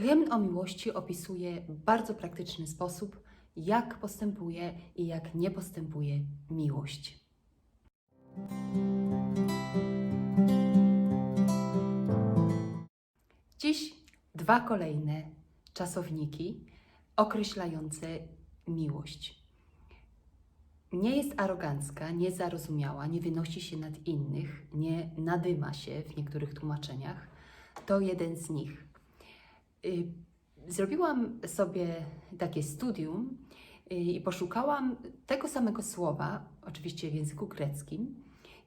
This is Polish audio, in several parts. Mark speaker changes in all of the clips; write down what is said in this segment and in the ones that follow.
Speaker 1: Hymn o miłości opisuje w bardzo praktyczny sposób, jak postępuje i jak nie postępuje miłość. Dziś dwa kolejne czasowniki określające miłość. Nie jest arogancka, nie zarozumiała, nie wynosi się nad innych, nie nadyma się w niektórych tłumaczeniach. To jeden z nich. Y, Zrobiłam sobie takie studium y, i poszukałam tego samego słowa, oczywiście w języku greckim,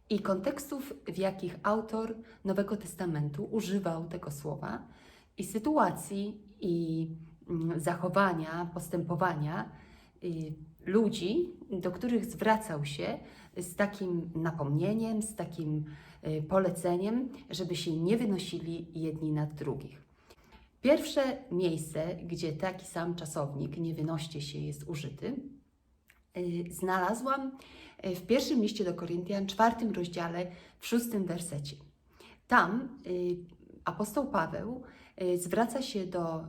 Speaker 1: i kontekstów, w jakich autor Nowego Testamentu używał tego słowa, i sytuacji, i mm, zachowania, postępowania y, ludzi, do których zwracał się z takim napomnieniem, z takim poleceniem, żeby się nie wynosili jedni nad drugich. Pierwsze miejsce, gdzie taki sam czasownik nie wynoście się jest użyty, y, znalazłam y, w pierwszym liście do Koryntian, czwartym rozdziale, w szóstym wersecie. Tam y, apostoł Paweł zwraca się do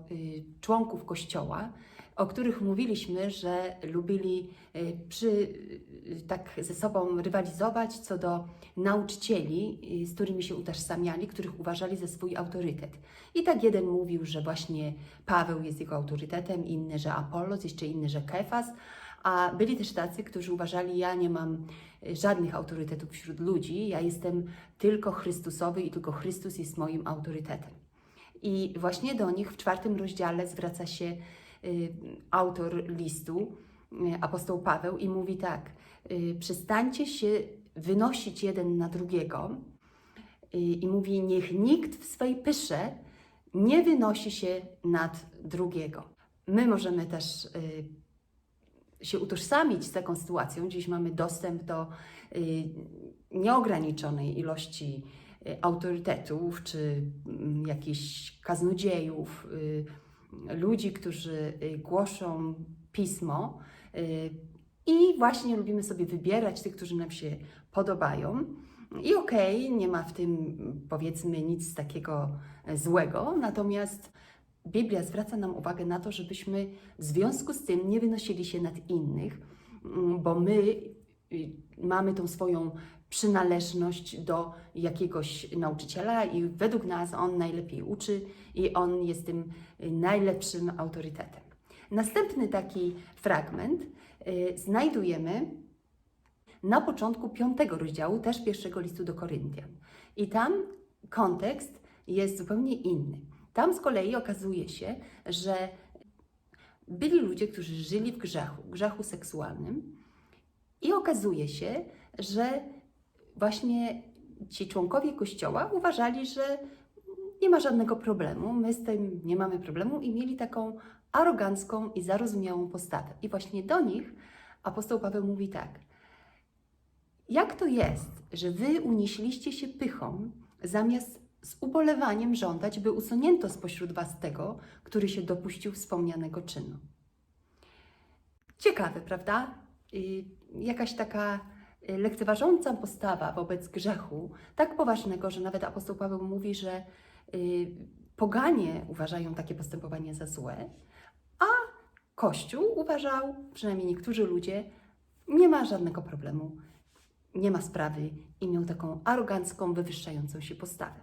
Speaker 1: członków Kościoła, o których mówiliśmy, że lubili y, przy, y, tak ze sobą rywalizować co do nauczycieli, y, z którymi się utożsamiali, których uważali za swój autorytet. I tak jeden mówił, że właśnie Paweł jest jego autorytetem, inny, że Apollos, jeszcze inny, że Kefas, a byli też tacy, którzy uważali, ja nie mam żadnych autorytetów wśród ludzi, ja jestem tylko Chrystusowy i tylko Chrystus jest moim autorytetem. I właśnie do nich w czwartym rozdziale zwraca się autor listu, y, apostoł Paweł, i mówi tak: y, przestańcie się wynosić jeden na drugiego. Y, I mówi: Niech nikt w swej pysze nie wynosi się nad drugiego. My możemy też y, się utożsamić z taką sytuacją. Dziś mamy dostęp do y, nieograniczonej ilości y, autorytetów czy mm, jakichś kaznodziejów, y, ludzi, którzy y, głoszą pismo. y, I właśnie lubimy sobie wybierać tych, którzy nam się podobają. I okej, nie ma w tym powiedzmy nic takiego e, złego, natomiast Biblia zwraca nam uwagę na to, żebyśmy w związku z tym nie wynosili się nad innych, mm, bo my y, mamy tą swoją przynależność do jakiegoś nauczyciela i według nas on najlepiej uczy i on jest tym y, najlepszym autorytetem. Następny taki fragment y, znajdujemy na początku piątego rozdziału, też pierwszego listu do Koryntian. I tam kontekst jest zupełnie inny. Tam z kolei okazuje się, że byli ludzie, którzy żyli w grzechu, grzechu seksualnym, i okazuje się, że właśnie ci członkowie kościoła uważali, że nie ma żadnego problemu, my z tym nie mamy problemu, i mieli taką arogancką i zarozumiałą postawę. I właśnie do nich apostoł Paweł mówi tak. Jak to jest, że wy unieśliście się pychą, zamiast z ubolewaniem żądać, by usunięto spośród was tego, który się dopuścił wspomnianego czynu? Ciekawe, prawda? Y, Jakaś taka lekceważąca postawa wobec grzechu, tak poważnego, że nawet apostoł Paweł mówi, że y, poganie uważają takie postępowanie za złe, a Kościół uważał, przynajmniej niektórzy ludzie, nie ma żadnego problemu nie ma sprawy i miał taką arogancką, wywyższającą się postawę.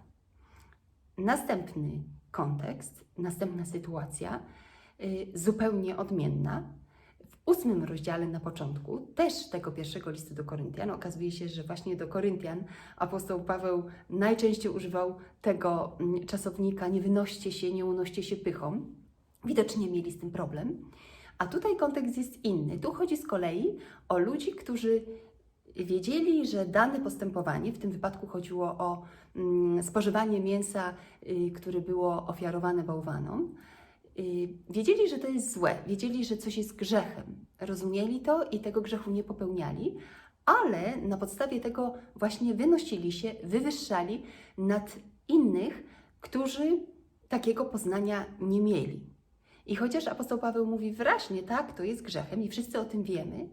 Speaker 1: Następny kontekst, następna sytuacja, y, zupełnie odmienna. Ósmym rozdziale na początku, też tego pierwszego listu do Koryntian, okazuje się, że właśnie do Koryntian apostoł Paweł najczęściej używał tego mm, czasownika nie wynoście się, nie unoście się pychą. Widocznie mieli z tym problem. A tutaj kontekst jest inny. Tu chodzi z kolei o ludzi, którzy wiedzieli, że dane postępowanie, w tym wypadku chodziło o mm, spożywanie mięsa, y, które było ofiarowane bałwanom, wiedzieli, że to jest złe, wiedzieli, że coś jest grzechem, rozumieli to i tego grzechu nie popełniali, ale na podstawie tego właśnie wynosili się, wywyższali nad innych, którzy takiego poznania nie mieli. I chociaż apostoł Paweł mówi wyraźnie, tak, to jest grzechem i wszyscy o tym wiemy,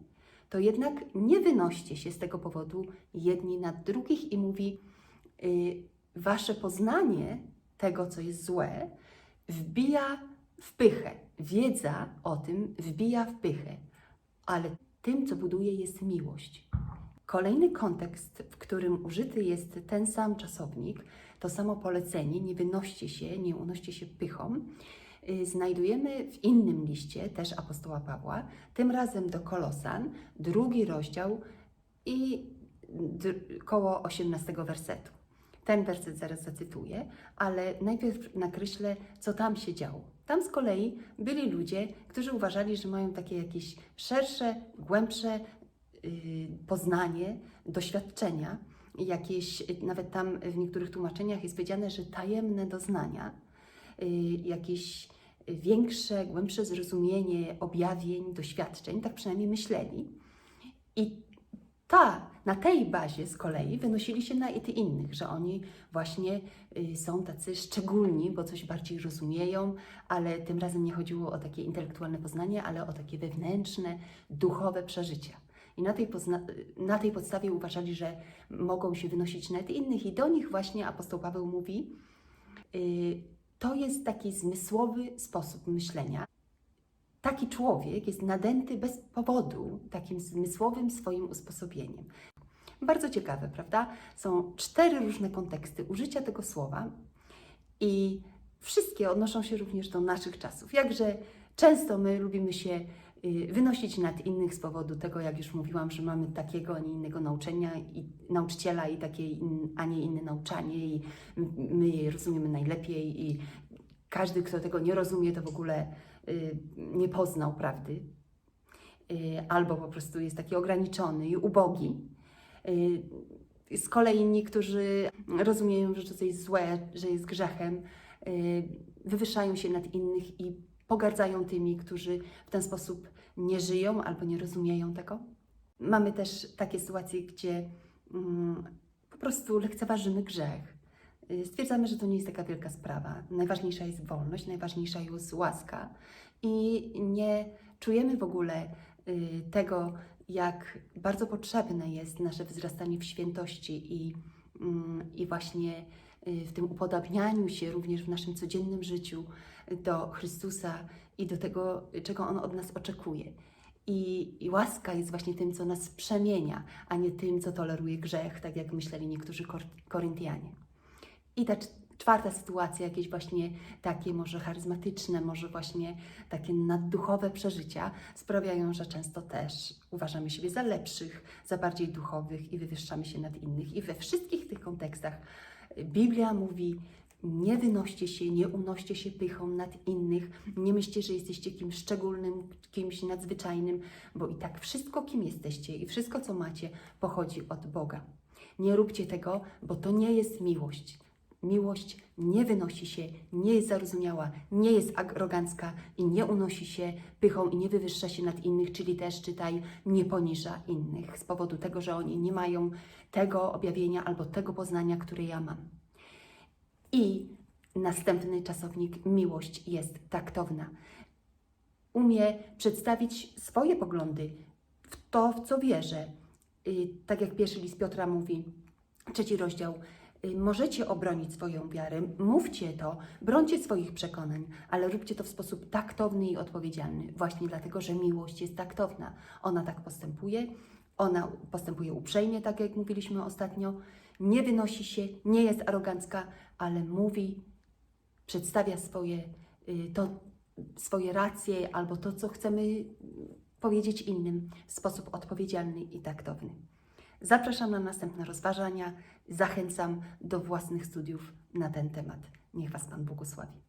Speaker 1: to jednak nie wynoście się z tego powodu jedni nad drugich i mówi, y, wasze poznanie tego, co jest złe, wbija w pychę. Wiedza o tym wbija w pychę, ale tym, co buduje, jest miłość. Kolejny kontekst, w którym użyty jest ten sam czasownik, to samo polecenie, nie wynoście się, nie unoście się pychą, y, znajdujemy w innym liście, też apostoła Pawła, tym razem do Kolosan, drugi rozdział i koło 18 wersetu. Ten werset zaraz zacytuję, ale najpierw nakreślę, co tam się działo. Tam z kolei byli ludzie, którzy uważali, że mają takie jakieś szersze, głębsze y, poznanie, doświadczenia, jakieś, nawet tam w niektórych tłumaczeniach jest powiedziane, że tajemne doznania, y, jakieś większe, głębsze zrozumienie objawień, doświadczeń, tak przynajmniej myśleli. I ta, na tej bazie z kolei wynosili się na ety innych, że oni właśnie y, są tacy szczególni, bo coś bardziej rozumieją, ale tym razem nie chodziło o takie intelektualne poznanie, ale o takie wewnętrzne, duchowe przeżycia. I na tej, na tej podstawie uważali, że mogą się wynosić na ety innych, i do nich właśnie apostoł Paweł mówi: y, To jest taki zmysłowy sposób myślenia, taki człowiek jest nadęty bez powodu takim zmysłowym swoim usposobieniem. Bardzo ciekawe, prawda? Są cztery różne konteksty użycia tego słowa i wszystkie odnoszą się również do naszych czasów. Jakże często my lubimy się y, wynosić nad innych z powodu tego, jak już mówiłam, że mamy takiego, a nie innego nauczenia i nauczyciela i takie, a nie inne nauczanie i my je rozumiemy najlepiej i każdy, kto tego nie rozumie, to w ogóle nie poznał prawdy, y, albo po prostu jest taki ograniczony i ubogi. Y, Z kolei inni, którzy rozumieją, że to jest złe, że jest grzechem, y, wywyższają się nad innych i pogardzają tymi, którzy w ten sposób nie żyją albo nie rozumieją tego. Mamy też takie sytuacje, gdzie mm, po prostu lekceważymy grzech. Y, Stwierdzamy, że to nie jest taka wielka sprawa. Najważniejsza jest wolność, najważniejsza jest łaska i nie czujemy w ogóle y, tego, jak bardzo potrzebne jest nasze wzrastanie w świętości i, mm, i właśnie y, w tym upodabnianiu się również w naszym codziennym życiu do Chrystusa i do tego, czego On od nas oczekuje. I, I łaska jest właśnie tym, co nas przemienia, a nie tym, co toleruje grzech, tak jak myśleli niektórzy Kor- Koryntianie. I ta cz- czwarta sytuacja, jakieś właśnie takie może charyzmatyczne, może właśnie takie nadduchowe przeżycia sprawiają, że często też uważamy siebie za lepszych, za bardziej duchowych i wywyższamy się nad innych. I we wszystkich tych kontekstach Biblia mówi, nie wynoście się, nie unoście się pychą nad innych, nie myślcie, że jesteście kimś szczególnym, kimś nadzwyczajnym, bo i tak wszystko, kim jesteście i wszystko, co macie, pochodzi od Boga. Nie róbcie tego, bo to nie jest miłość. Miłość nie wynosi się, nie jest zarozumiała, nie jest arogancka i nie unosi się pychą i nie wywyższa się nad innych, czyli też czytaj, nie poniża innych z powodu tego, że oni nie mają tego objawienia albo tego poznania, które ja mam. I następny czasownik miłość jest taktowna. Umie przedstawić swoje poglądy w to, w co wierzę. Tak jak pierwszy list Piotra mówi, trzeci rozdział. Y, Możecie obronić swoją wiarę, mówcie to, brońcie swoich przekonań, ale róbcie to w sposób taktowny i odpowiedzialny, właśnie dlatego, że miłość jest taktowna. Ona tak postępuje, ona postępuje uprzejmie, tak jak mówiliśmy ostatnio, nie wynosi się, nie jest arogancka, ale mówi, przedstawia swoje, y, to, swoje racje albo to, co chcemy y, powiedzieć innym w sposób odpowiedzialny i taktowny. Zapraszam na następne rozważania, zachęcam do własnych studiów na ten temat. Niech Was Pan błogosławi.